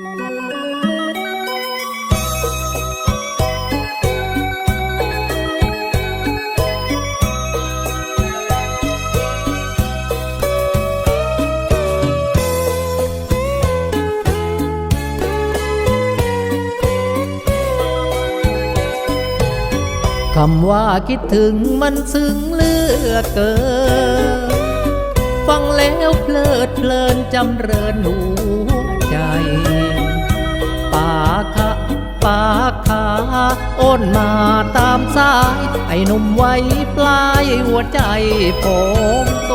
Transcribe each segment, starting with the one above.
คำว่าคิดถึงมันซึ้งเลือเกิน ฟังแล้วเพลิดเพลินจำเริญหัวใจปาก คะปาขาโอนมาตามสาย ไอ้หนุ่มไว้ปลายหัวใจผมโต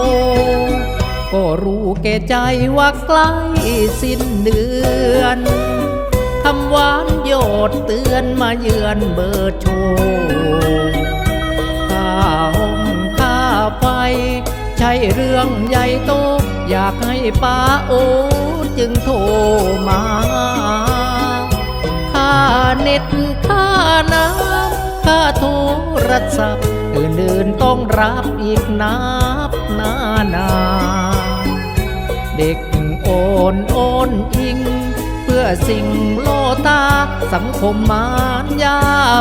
ก็รู้แก่ใจว่าใกล้สิ้นเดือนคำหวานโยดเตือนมาเยือนเบอร์โชว์ข้าห้องข้าไฟใช่เรื่องใหญ่โต อยากให้ป้าโอจึงโทรมา เน็ตค่าน้ำค่าโทรศัพท์อื่นๆต้องรับอีกนับนานาเด็กโอนโอนอิง เพื่อสิ่งโลตา สังคมมารยา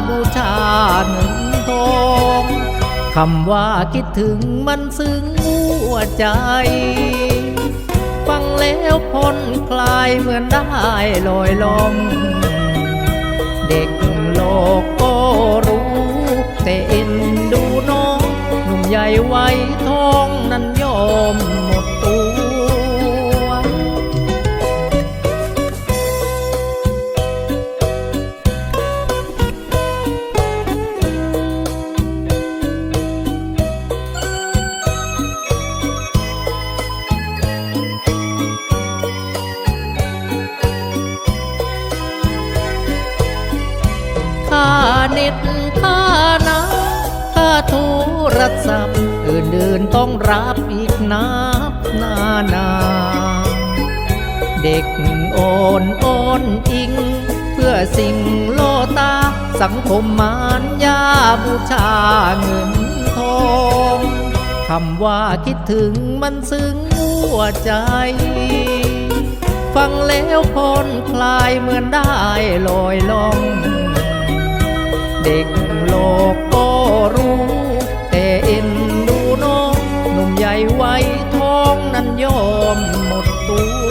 บูชาเงินทองคำว่าคิดถึงมันซึ้งหัวใจ ฟังแล้วผ่นคลายเหมือนได้ลอยลม เด็กโลกก็รู้แต่เอ็นดูน้อง หนุ่มใหญ่ไว้ท้องนั้นยอมหมด น็ตค่าน้ำค่าโทรศัพท์อื่นๆต้องรับอีกนับนานา เด็กโอนโอนอิง เพื่อสิ่งโลตา สังคมมารยาบูชาเงินทองคำว่าคิดถึงมันซึ้งหัวใจ ฟังแล้วผ่อนคลายเหมือนได้ลอยลอง เด็กโลกก็รู้ แต่เอ็นดูน้องหนุ่มใหญ่ไว้ท้องนั้นยอมหมดตัว